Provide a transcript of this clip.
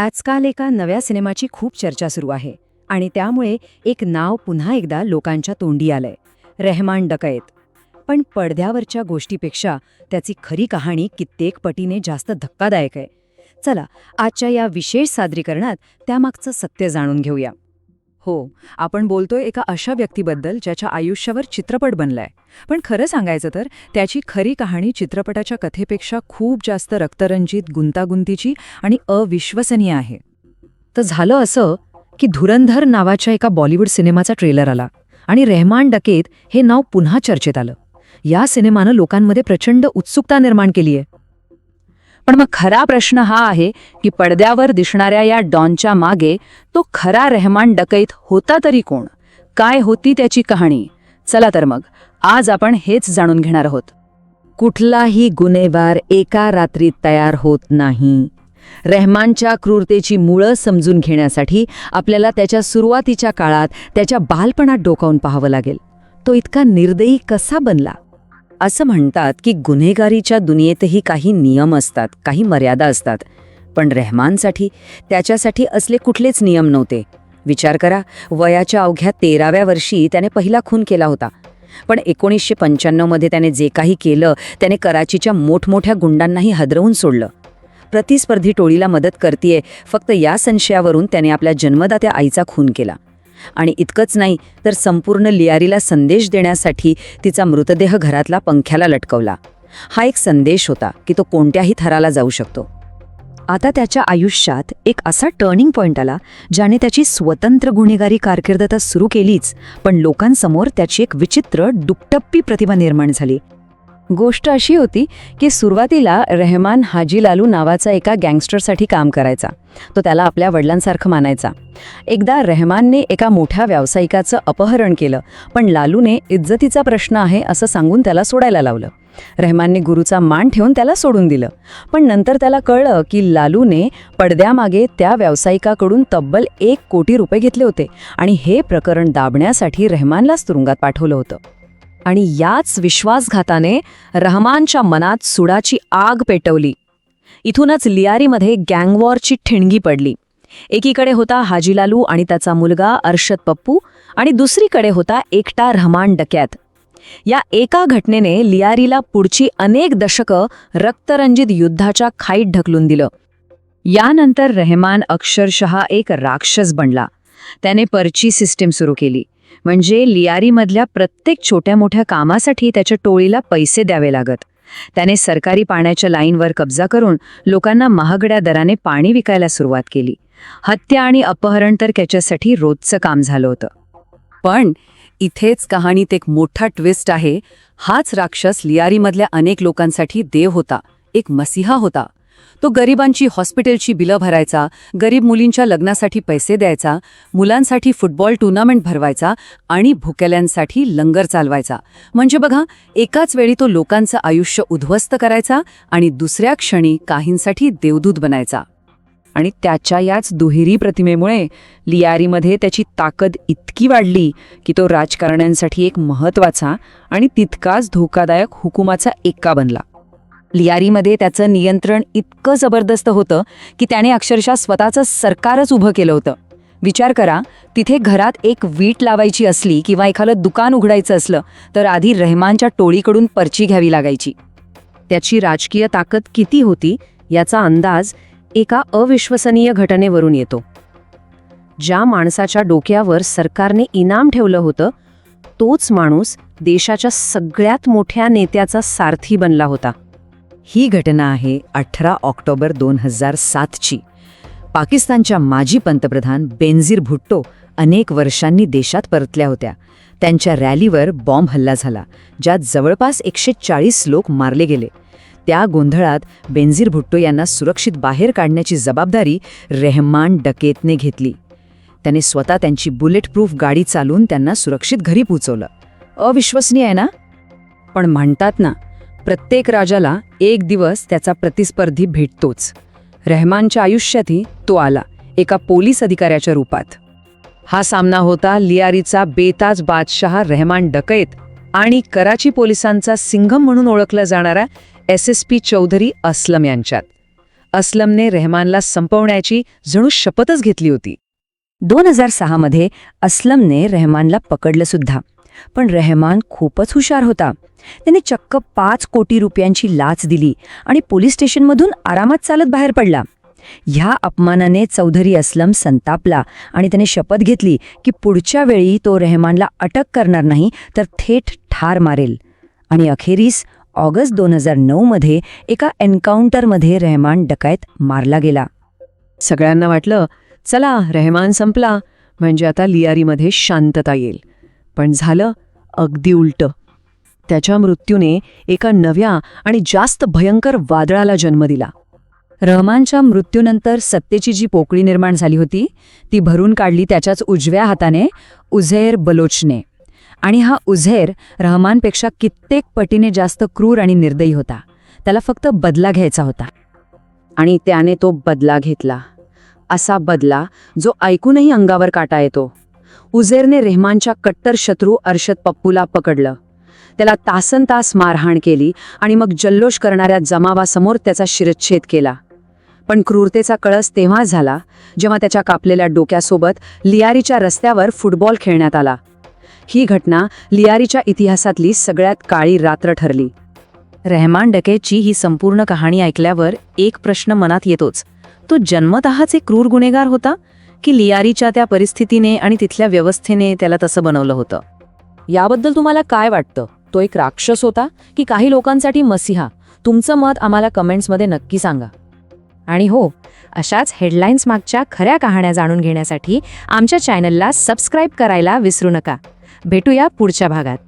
आजकाल एका नव्या सिनेमाची खूप चर्चा सुरू आहे आणि त्यामुळे एक नाव पुन्हा एकदा लोकांच्या तोंडी आलंय. रेहमान डकैत. पण पडद्यावरच्या गोष्टीपेक्षा त्याची खरी कहाणी कित्येक पटीने जास्त धक्कादायक आहे. चला आजच्या या विशेष सादरीकरणात त्यामागचं सत्य जाणून घेऊया. हो आपण बोलतोय एका अशा व्यक्तीबद्दल ज्याच्या आयुष्यावर चित्रपट बनलाय. पण खरं सांगायचं तर त्याची खरी कहाणी चित्रपटाच्या कथेपेक्षा खूप जास्त रक्तरंजित गुंतागुंतीची आणि अविश्वसनीय आहे. तर झालं असं की धुरंधर नावाच्या एका बॉलिवूड सिनेमाचा ट्रेलर आला आणि रेहमान डकेत हे नाव पुन्हा चर्चेत आलं. या सिनेमानं लोकांमध्ये प्रचंड उत्सुकता निर्माण केली आहे पण मग खरा प्रश्न हा आहे की पडद्यावर दिसणाऱ्या या डॉनच्या मागे तो खरा रहमान डकैत होता तरी कोण? काय होती त्याची कहाणी? चला तर मग आज आपण हेच जाणून घेणार आहोत. कुठलाही गुन्हेगार एका रात्रीत तयार होत नाही. रेहमानच्या क्रूरतेची मुळं समजून घेण्यासाठी आपल्याला त्याच्या सुरुवातीच्या काळात त्याच्या बालपणात डोकावून पाहावं लागेल. तो इतका निर्दयी कसा बनला? असं म्हणतात की गुन्हेगारीच्या दुनियेतही काही नियम असतात काही मर्यादा असतात. पण रेहमानसाठी त्याच्यासाठी असले कुठलेच नियम नव्हते. विचार करा वयाच्या अवघ्या तेराव्या वर्षी त्याने पहिला खून केला होता. पण एकोणीसशे पंच्याण्णवमध्ये त्याने जे काही केलं त्याने कराचीच्या मोठमोठ्या गुंडांनाही हदरवून सोडलं. प्रतिस्पर्धी टोळीला मदत करतीये फक्त या संशयावरून त्याने आपल्या जन्मदात्या आईचा खून केला. आणि इतकंच नाही तर संपूर्ण लियारीला संदेश देण्यासाठी तिचा मृतदेह घरातला पंख्याला लटकवला. हा एक संदेश होता की तो कोणत्याही थराला जाऊ शकतो. आता त्याच्या आयुष्यात एक असा टर्निंग पॉइंट आला ज्याने त्याची स्वतंत्र गुन्हेगारी कारकीर्द तर सुरू केलीच पण लोकांसमोर त्याची एक विचित्र दुपटप्पी प्रतिभा निर्माण झाली. गोष्ट अशी होती की सुरुवातीला रेहमान हाजी लालू नावाचा एका गँगस्टरसाठी काम करायचा. तो त्याला आपल्या वडिलांसारखं मानायचा. एकदा रेहमानने एका मोठ्या व्यावसायिकाचं अपहरण केलं पण लालूने इज्जतीचा प्रश्न आहे असं सांगून त्याला सोडायला लावलं. रेहमानने गुरुचा मान ठेवून त्याला सोडून दिलं. पण नंतर त्याला कळलं की लालूने पडद्यामागे त्या व्यावसायिकाकडून तब्बल एक कोटी रुपये घेतले होते आणि हे प्रकरण दाबण्यासाठी रेहमानलाच तुरुंगात पाठवलं होतं. आणि याच विश्वासघाताने रहमानच्या मनात सुडाची आग पेटवली. इथूनच लियारीमध्ये गँगवॉरची ठिणगी पडली. एकीकडे होता हाजीलालू आणि त्याचा मुलगा अर्शद पप्पू आणि दुसरीकडे होता एकटा रहमान डक्यात. या एका घटनेने लियारीला पुढची अनेक दशकं रक्तरंजित युद्धाच्या खाईत ढकलून दिलं. यानंतर रहमान अक्षरशः एक राक्षस बनला. त्याने परची सिस्टीम सुरू केली. म्हणजे लियारीमधल्या प्रत्येक छोट्या मोठ्या कामासाठी त्याच्या टोळीला पैसे द्यावे लागत. त्याने सरकारी पाण्याच्या लाईनवर कब्जा करून लोकांना महागड्या दराने पाणी विकायला सुरुवात केली. हत्या आणि अपहरण तर त्याच्यासाठी रोजचं काम झालं होतं. पण इथेच कहाणीत एक मोठा ट्विस्ट आहे. हाच राक्षस लियारीमधल्या अनेक लोकांसाठी देव होता. एक मसिहा होता. तो गरिबांची हॉस्पिटलची बिलं भरायचा गरीब मुलींच्या लग्नासाठी पैसे द्यायचा मुलांसाठी फुटबॉल टुर्नामेंट भरवायचा आणि भुकेल्यांसाठी लंगर चालवायचा. म्हणजे बघा एकाच वेळी तो लोकांचं आयुष्य उद्ध्वस्त करायचा आणि दुसऱ्या क्षणी काहींसाठी देवदूत बनायचा. आणि त्याच्या याच दुहेरी प्रतिमेमुळे लियारीमध्ये त्याची ताकद इतकी वाढली की तो राजकारण्यांसाठी एक महत्त्वाचा आणि तितकाच धोकादायक हुकुमाचा एक्का बनला. लियारीमध्ये त्याचं नियंत्रण इतकं जबरदस्त होतं की त्याने अक्षरशः स्वतःचं सरकारच उभं केलं होतं. विचार करा तिथे घरात एक वीट लावायची असली किंवा एखादं दुकान उघडायचं असलं तर आधी रहमानच्या टोळीकडून पर्ची घ्यावी लागायची. त्याची राजकीय ताकद किती होती याचा अंदाज एका अविश्वसनीय घटनेवरून येतो. ज्या माणसाच्या डोक्यावर सरकारने इनाम ठेवलं होतं तोच माणूस देशाच्या सगळ्यात मोठ्या नेत्याचा सारथी बनला होता. ही घटना आहे अठरा ऑक्टोबर दोन हजार सातची. पाकिस्तानच्या माजी पंतप्रधान बेनझीर भुट्टो अनेक वर्षांनी देशात परतल्या होत्या. त्यांच्या रॅलीवर बॉम्ब हल्ला झाला ज्यात जवळपास एकशे चाळीस लोक मारले गेले. त्या गोंधळात बेनझीर भुट्टो यांना सुरक्षित बाहेर काढण्याची जबाबदारी रेहमान डकेतने घेतली. त्याने स्वतः त्यांची बुलेट प्रूफ गाडी चालवून त्यांना सुरक्षित घरी पोचवलं. अविश्वसनीय आहे ना? पण म्हणतात ना प्रत्येक राजाला एक दिवस त्याचा प्रतिस्पर्धी भेटतोच. रहमानच्या आयुष्यातही तो आला एका पोलीस अधिकाऱ्याच्या रूपात. हा सामना होता लियारीचा बेताज बादशहा रहमान डकैत आणि कराची पोलिसांचा सिंघम म्हणून ओळखला जाणारा S S P Chaudhary Aslam यांच्यात. असलमने रेहमानला संपवण्याची जणू शपथच घेतली होती. दोन हजार सहामध्ये असलमने रेहमानला पकडलं सुद्धा. पण रेहमान खूपच हुशार होता. त्याने चक्क पाच कोटी रुपयांची लाच दिली आणि पोलीस स्टेशनमधून आरामात चालत बाहेर पडला. ह्या अपमानाने चौधरी असलम संतापला आणि त्याने शपथ घेतली की पुढच्या वेळी तो रेहमानला अटक करणार नाही तर थेट ठार मारेल. आणि अखेरीस ऑगस्ट दोन हजार नऊमध्ये एका एन्काउंटरमध्ये रेहमान डकायत मारला गेला. सगळ्यांना वाटलं चला रेहमान संपला. म्हणजे आता लियारीमध्ये शांतता येईल. पण झालं अगदी उलटं. त्याच्या मृत्यूने एका नव्या आणि जास्त भयंकर वादळाला जन्म दिला. रहमानच्या मृत्यूनंतर सत्तेची जी पोकळी निर्माण झाली होती ती भरून काढली त्याच्याच उजव्या हाताने उझैर बलोचने. आणि हा उझेर रहमानपेक्षा कित्येक पटीने जास्त क्रूर आणि निर्दयी होता. त्याला फक्त बदला घ्यायचा होता. आणि त्याने तो बदला घेतला. असा बदला जो ऐकूनही अंगावर काटा येतो. उझेरने रेहमानच्या कट्टर शत्रू अर्शद पप्पूला पकडलं. त्याला तासन तास मारहाण केली आणि मग जल्लोष करणाऱ्या जमावासमोर त्याचा शिरच्छेद केला. पण क्रूरतेचा कळस तेव्हा झाला जेव्हा त्याच्या कापलेल्या डोक्यासोबत लियारीच्या रस्त्यावर फुटबॉल खेळण्यात आला. ही घटना लियारीच्या इतिहासातली सगळ्यात काळी रात्र ठरली. रहमान डकेची ही संपूर्ण कहाणी ऐकल्यावर एक प्रश्न मनात येतोच. तो जन्मतःच एक क्रूर गुन्हेगार होता? की लियारीच्या त्या परिस्थितीने आणि तिथल्या व्यवस्थेने त्याला तसं बनवलं होतं. याबद्दल तुम्हाला काय वाटतं? तो एक राक्षस होता की काही लोकांसाठी मसिहा? तुमचं मत आम्हाला कमेंट्समध्ये नक्की सांगा. आणि हो अशाच हेडलाईन्स मागच्या खऱ्या कहाण्या जाणून घेण्यासाठी आमच्या चॅनलला सबस्क्राईब करायला विसरू नका. भेटूया पुढच्या भागात.